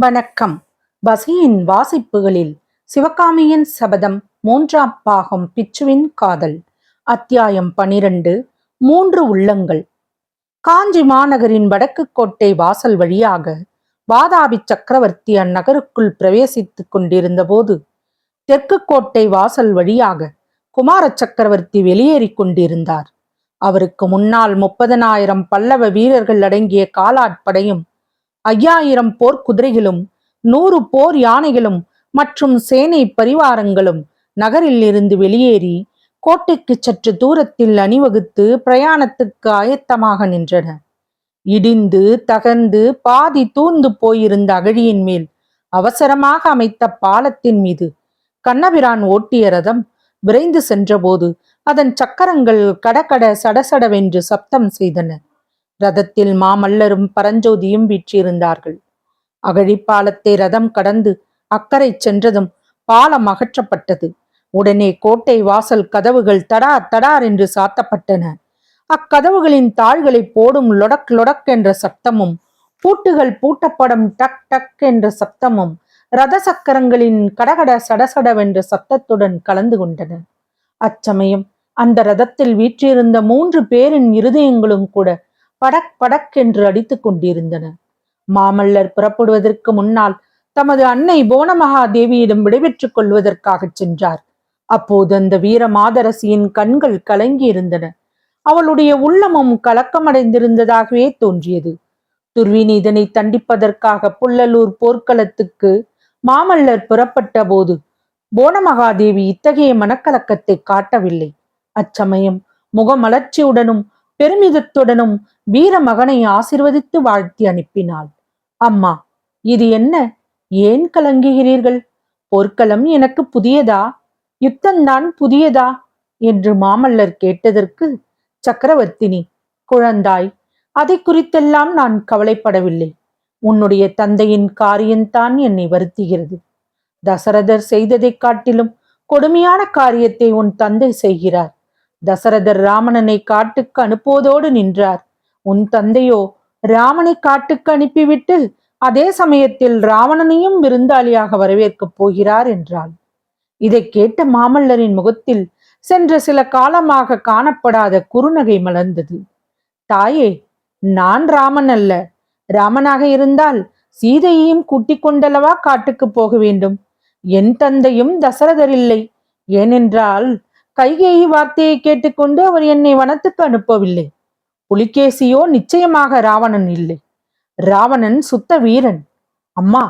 வணக்கம். பசியின் வாசிப்புகளில் சிவகாமியின் சபதம் மூன்றாம் பாகம் பிச்சுவின் காதல். அத்தியாயம் பனிரெண்டு மூன்று உள்ளங்கள். காஞ்சி மாநகரின் வடக்கு கோட்டை வாசல் வழியாக வாதாபி சக்கரவர்த்தி அந்நகருக்குள் பிரவேசித்துக் கொண்டிருந்த போது தெற்கு கோட்டை வாசல் வழியாக குமார சக்கரவர்த்தி வெளியேறிக் கொண்டிருந்தார். அவருக்கு முன்னால் முப்பதனாயிரம் பல்லவ வீரர்கள் அடங்கிய காலாட்படையும் ஐயாயிரம் போர் குதிரைகளும் நூறு போர் யானைகளும் மற்றும் சேனை பரிவாரங்களும் நகரில் இருந்து வெளியேறி கோட்டைக்கு சற்று தூரத்தில் அணிவகுத்து பிரயாணத்துக்கு ஆயத்தமாக நின்றன. இடிந்து தகர்ந்து பாதி தூர்ந்து போயிருந்த அகழியின் மேல் அவசரமாக அமைத்த பாலத்தின் மீது கண்ணபிரான் ஓட்டிய ரதம் விரைந்து சென்றபோது அதன் சக்கரங்கள் கடகட சடசடவென்று சப்தம் செய்தன. ரதத்தில் மாமல்லரும் பரஞ்சோதியும் வீற்றிருந்தார்கள். அகழிப்பாலத்தை ரதம் கடந்து அக்கறை சென்றதும் பாலம் அகற்றப்பட்டது. உடனே கோட்டை வாசல் கதவுகள் தடார் தடார் என்று சாத்தப்பட்டன. அக்கதவுகளின் தாள்களை போடும் லொடக் லொடக் என்ற சத்தமும் பூட்டுகள் பூட்டப்படும் டக் டக் என்ற சத்தமும் ரத சக்கரங்களின் கடகட சடசடவென்ற சத்தத்துடன் கலந்து கொண்டன. அச்சமயம் அந்த ரதத்தில் வீற்றிருந்த மூன்று பேரின் இருதயங்களும் கூட படக் படக் என்று அடித்துக் கொண்டிருந்தன. மாமல்லர் புறப்படுவதற்கு முன்னால் தமது அன்னை போனமகாதேவியிடம் விடைபெற்றுக் கொள்வதற்காக சென்றார். அப்போது அந்த வீர மாதரசியின் கண்கள் கலங்கி இருந்தன அவளுடைய உள்ளமும் கலக்கமடைந்திருந்ததாகவே தோன்றியது. துர்வினி இதனை தண்டிப்பதற்காக புள்ளலூர் போர்க்களத்துக்கு மாமல்லர் புறப்பட்ட போது போனமகாதேவி இத்தகைய மனக்கலக்கத்தை காட்டவில்லை. அச்சமயம் முகமலர்ச்சியுடனும் பெருமிதத்துடனும் வீர மகனை ஆசிர்வதித்து வாழ்த்தி அனுப்பினாள். அம்மா இது என்ன? ஏன் கலங்குகிறீர்கள்? போர்க்களம் எனக்கு புதியதா? யுத்தந்தான் புதியதா? என்று மாமல்லர் கேட்டதற்கு சக்கரவர்த்தினி குழந்தாய் அதை குறித்தெல்லாம் நான் கவலைப்படவில்லை. உன்னுடைய தந்தையின் காரியம்தான் என்னை வருத்துகிறது. தசரதர் செய்ததைக் காட்டிலும் கொடுமையான காரியத்தை உன் தந்தை செய்கிறார். தசரதர் ராமணனை காட்டுக்கு அனுப்புவதோடு நின்றார். உன் தந்தையோ ராமனை காட்டுக்கு அனுப்பிவிட்டு அதே சமயத்தில் ராவணனையும் விருந்தாளியாக வரவேற்கப் போகிறார் என்றாள். இதை கேட்ட மாமல்லரின் முகத்தில் சென்ற சில காலமாக காணப்படாத குறுநகை மலர்ந்தது. தாயே நான் ராமன் அல்ல. ராமனாக இருந்தால் சீதையையும் கூட்டிக் கொண்டல்லவா காட்டுக்கு போக வேண்டும்? என் தந்தையும் தசரதர் இல்லை. ஏனென்றால் கைகேயி வார்த்தையை கேட்டுக்கொண்டு அவர் என்னை வனத்துக்கு அனுப்பவில்லை. புலிகேசியோ நிச்சயமாக ராவணன் இல்லை. ராவணன் சுத்த வீரன். அம்மா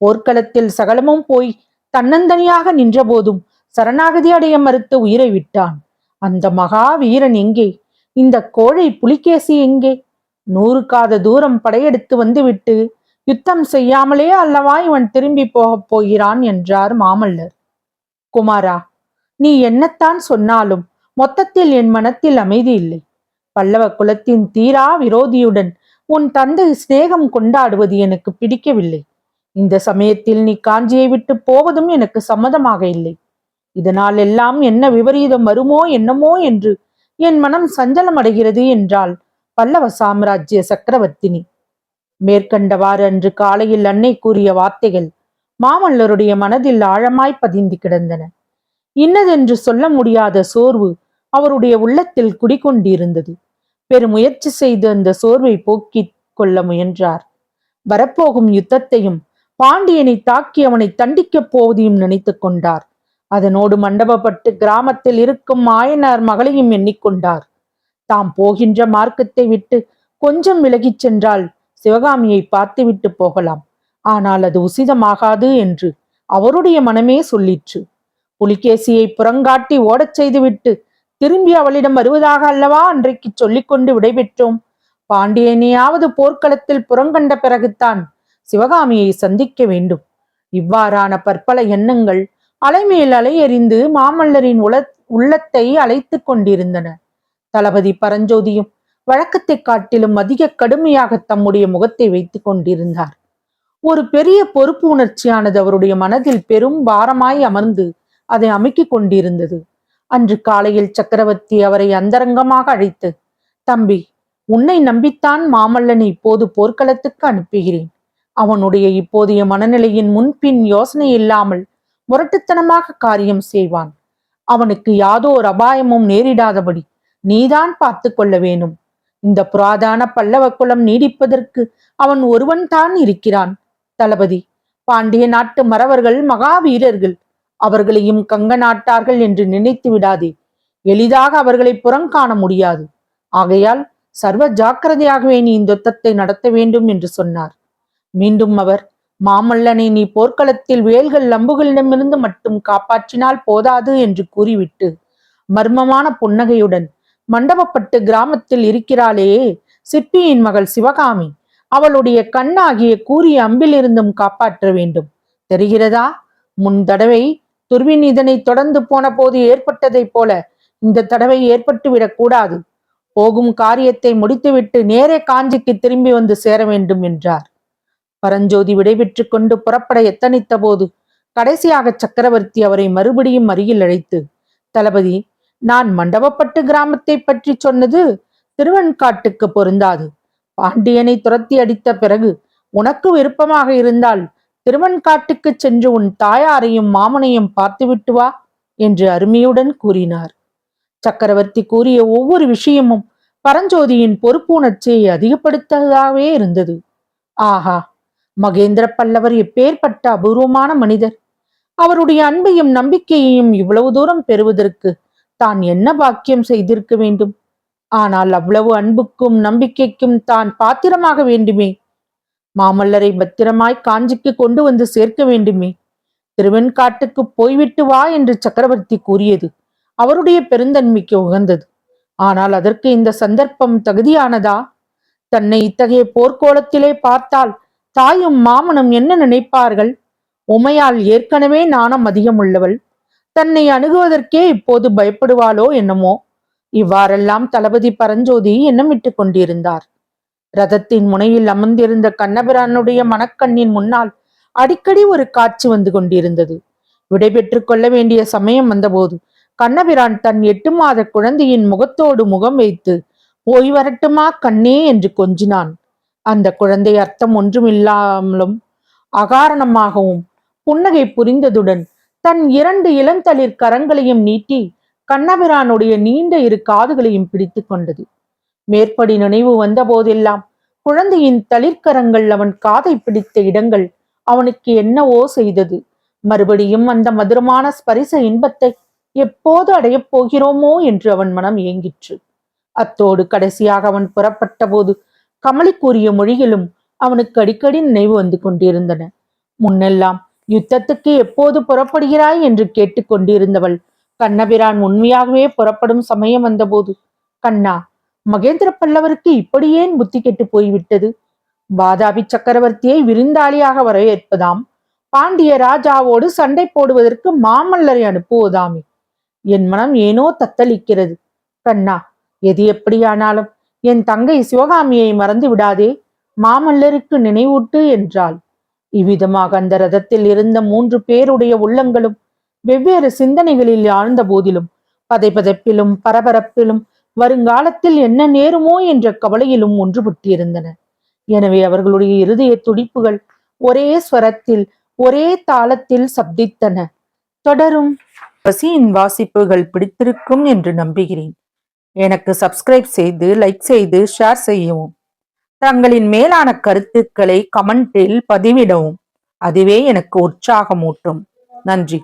போர்க்களத்தில் சகலமும் போய் தன்னந்தனியாக நின்றபோதும் சரணாகதி அடைய மறுத்து உயிரை விட்டான். அந்த மகா வீரன் எங்கே? இந்த கோழை புலிகேசி எங்கே? நூறு காத தூரம் படையெடுத்து வந்துவிட்டு யுத்தம் செய்யாமலே அல்லவா இவன் திரும்பி போகப் போகிறான் என்றார் மாமல்லர். குமாரா நீ என்னத்தான் சொன்னாலும் மொத்தத்தில் என் மனத்தில் அமைதி இல்லை. பல்லவ குலத்தின் தீரா விரோதியுடன் உன் தந்தை சிநேகம் கொண்டாடுவது எனக்கு பிடிக்கவில்லை. இந்த சமயத்தில் நீ காஞ்சியை விட்டு போவதும் எனக்கு சம்மதமாக இல்லை. இதனால் எல்லாம் என்ன விபரீதம் வருமோ என்னமோ என்று என் மனம் சஞ்சலம் அடைகிறது என்றால் பல்லவ சாம்ராஜ்ய சக்கரவர்த்தினி. மேற்கண்டவாறு அன்று காலையில் அன்னை கூறிய வார்த்தைகள் மாமல்லருடைய மனதில் ஆழமாய் பதிந்து கிடந்தன. இன்னதென்று சொல்ல முடியாத சோர்வு அவருடைய உள்ளத்தில் குடிகொண்டிருந்தது. பெருமுயற்சி செய்து அந்த சோர்வை போக்கிக் கொள்ள முயன்றார். வரப்போகும் யுத்தத்தையும் பாண்டியனை தாக்கி அவனை தண்டிக்கப் போவதையும் நினைத்து கொண்டார். அதனோடு மண்டபப்பட்டு கிராமத்தில் இருக்கும் ஆயனார் மகளையும் எண்ணிக்கொண்டார். தாம் போகின்ற மார்க்கத்தை விட்டு கொஞ்சம் விலகிச் சென்றால் சிவகாமியை பார்த்துவிட்டு போகலாம். ஆனால் அது உசிதமாகாது என்று அவருடைய மனமே சொல்லிற்று. புலிகேசியை புறங்காட்டி ஓடச் செய்துவிட்டு திரும்பி அவளிடம் வருவதாக அல்லவா அன்றைக்கு சொல்லிக்கொண்டு விடைபெற்றோம். பாண்டியனையாவது போர்க்களத்தில் புறங்கண்ட பிறகுத்தான் சிவகாமியை சந்திக்க வேண்டும். இவ்வாறான பற்பல எண்ணங்கள் அலைமேல் அலையெறிந்து மாமல்லரின் உல உள்ளத்தை அழைத்து கொண்டிருந்தன. தளபதி பரஞ்சோதியும் வழக்கத்தை காட்டிலும் அதிக கடுமையாக தம்முடைய முகத்தை வைத்துக் கொண்டிருந்தார். ஒரு பெரிய பொறுப்பு உணர்ச்சியானது அவருடைய மனதில் பெரும் பாரமாய் அமர்ந்து அதை அமுக்கிக் கொண்டிருந்தது. அன்று காலையில் சக்கரவர்த்தி அவரை அந்தரங்கமாக அழைத்து தம்பி உன்னை நம்பித்தான் மாமல்லனை இப்போது போர்க்களத்துக்கு அனுப்புகிறேன். அவனுடைய இப்போதைய மனநிலையின் முன்பின் யோசனை இல்லாமல் முரட்டுத்தனமாக காரியம் செய்வான். அவனுக்கு யாதோ ஒரு அபாயமும் நேரிடாதபடி நீதான் பார்த்து கொள்ள வேணும் இந்த புராதான பல்லவ குலம் நீடிப்பதற்கு அவன் ஒருவன் தான் இருக்கிறான். தளபதி பாண்டிய நாட்டு மறவர்கள் மகாவீரர்கள் அவர்களையும் கங்க நாட்டார்கள் என்று நினைத்து விடாதே. எளிதாக அவர்களை புறங்காண முடியாது. ஆகையால் சர்வ ஜாக்கிரதையாகவே நீ இந்த யுத்தத்தை நடத்த வேண்டும் என்று சொன்னார். மீண்டும் அவர் மாமல்லனை நீ போர்க்களத்தில் வேல்கள் லம்புகளிடமிருந்து மட்டும் காப்பாற்றினால் போதாது என்று கூறிவிட்டு மர்மமான புன்னகையுடன் மண்டபப்பட்டு கிராமத்தில் இருக்கிறாளேயே சிற்பியின் மகள் சிவகாமி அவளுடைய கண்ணாகிய கூறிய அம்பிலிருந்தும் காப்பாற்ற வேண்டும். தெரிகிறதா? முன் தடவை துர்வின் இதனை தொடர்ந்து போன போது ஏற்பட்டதைப் போல இந்த தடவை ஏற்பட்டு விடக்கூடாது போகும் காரியத்தை முடித்துவிட்டு நேரே காஞ்சிக்கு திரும்பி வந்து சேர வேண்டும் என்றார். பரஞ்சோதி விடைபெற்று கொண்டு புறப்பட எத்தனித்த போது கடைசியாக சக்கரவர்த்தி அவரை மறுபடியும் அருகில் அழைத்து தளபதி நான் மண்டபப்பட்டு கிராமத்தை பற்றி சொன்னது திருவெண்காட்டுக்கு பொருந்தாது. பாண்டியனை துரத்தி அடித்த பிறகு உனக்கு விருப்பமாக இருந்தால் திருவெண்காட்டுக்கு சென்று உன் தாயாரையும் மாமனையும் பார்த்துவிட்டு வா என்று அருமையுடன் கூறினார். சக்கரவர்த்தி கூறிய ஒவ்வொரு விஷயமும் பரஞ்சோதியின் பொறுப்பு உணர்ச்சியை அதிகப்படுத்ததாகவே இருந்தது. ஆஹா மகேந்திர பல்லவர் எப்பேற்பட்ட அபூர்வமான மனிதர். அவருடைய அன்பையும் நம்பிக்கையையும் இவ்வளவு தூரம் பெறுவதற்கு தான் என்ன பாக்கியம் செய்திருக்க வேண்டும்? ஆனால் அவ்வளவு அன்புக்கும் நம்பிக்கைக்கும் தான் பாத்திரமாக வேண்டுமே மாமல்லரை பத்திரமாய் காஞ்சிக்கு கொண்டு வந்து சேர்க்க வேண்டுமே. திருவெண்காட்டுக்கு போய்விட்டு வா என்று சக்கரவர்த்தி கூறியது அவருடைய பெருந்தன்மைக்கு உகந்தது. ஆனால் அதற்கு இந்த சந்தர்ப்பம் தகுதியானதா? தன்னை இத்தகைய போர்க்கோலத்திலே பார்த்தால் தாயும் மாமனும் என்ன நினைப்பார்கள்? உமையால் ஏற்கனவே நாணம் அதிகம் உள்ளவள் தன்னை அணுகுவதற்கே இப்போது பயப்படுவாளோ என்னமோ? இவ்வாறெல்லாம் தளபதி பரஞ்சோதி எண்ணமிட்டு கொண்டிருந்தார். ரதத்தின் முனையில் அமர்ந்திருந்த கண்ணபிரானுடைய மனக்கண்ணின் முன்னால் அடிக்கடி ஒரு காட்சி வந்து கொண்டிருந்தது. விடைபெற்றுக் கொள்ள வேண்டிய சமயம் வந்தபோது கண்ணபிரான் தன் எட்டு மாத குழந்தையின் முகத்தோடு முகம் வைத்து போய் வரட்டுமா கண்ணே? என்று கொஞ்சினான். அந்த குழந்தை அர்த்தம் ஒன்றுமில்லாமலும் அகாரணமாகவும் புன்னகை புரிந்ததுடன் தன் இரண்டு இளந்தளிர் கரங்களையும் நீட்டி கண்ணபிரானுடைய நீண்ட இரு காதுகளையும் பிடித்து கொண்டது. மேற்படி நினைவு வந்த போதெல்லாம் குழந்தையின் தளிர்கரங்கள் அவன் காதை பிடித்த இடங்கள் அவனுக்கு என்னவோ செய்தது. மறுபடியும் அந்த மதுரமான ஸ்பரிச இன்பத்தை எப்போது அடையப் போகிறோமோ என்று அவன் மனம் ஏங்கிற்று. அத்தோடு கடைசியாக அவன் புறப்பட்ட போது கமலி கூறிய மொழிகளும் அவனுக்கு அடிக்கடி நினைவு வந்து கொண்டிருந்தன. முன்னெல்லாம் யுத்தத்துக்கு எப்போது புறப்படுகிறாய் என்று கேட்டுக்கொண்டிருந்தவள் கண்ணபிரான் உண்மையாகவே புறப்படும் சமயம் வந்தபோது கண்ணா மகேந்திர பல்லவருக்கு இப்படி ஏன் புத்தி கெட்டு போய்விட்டது? வாதாபி சக்கரவர்த்தியை விருந்தாளியாக வரவேற்பதாம். பாண்டிய ராஜாவோடு சண்டை போடுவதற்கு மாமல்லரை அனுப்புவதாமே. என் மனம் ஏனோ தத்தளிக்கிறது. கண்ணா எது எப்படியானாலும் என் தங்கை சிவகாமியை மறந்து விடாதே. மாமல்லருக்கு நினைவூட்டு என்றாள். இவ்விதமாக அந்த ரதத்தில் இருந்த மூன்று பேருடைய உள்ளங்களும் வெவ்வேறு சிந்தனைகளில் ஆழ்ந்த போதிலும் பதைபதைப்பிலும் பரபரப்பிலும் வருங்காலத்தில் என்ன நேருமோ என்ற கவலையிலும் ஒன்றுபட்டிருந்தன. எனவே அவர்களுடைய இருதய துடிப்புகள் ஒரே ஸ்வரத்தில் ஒரே தாளத்தில் சப்தித்தன. தொடரும். பசியின் வாசிப்புகள் பிடித்திருக்கும் என்று நம்புகிறேன். எனக்கு சப்ஸ்கிரைப் செய்து லைக் செய்து ஷேர் செய்யவும். தங்களின் மேலான கருத்துக்களை கமெண்டில் பதிவிடவும். அதுவே எனக்கு உற்சாகமூட்டும். நன்றி.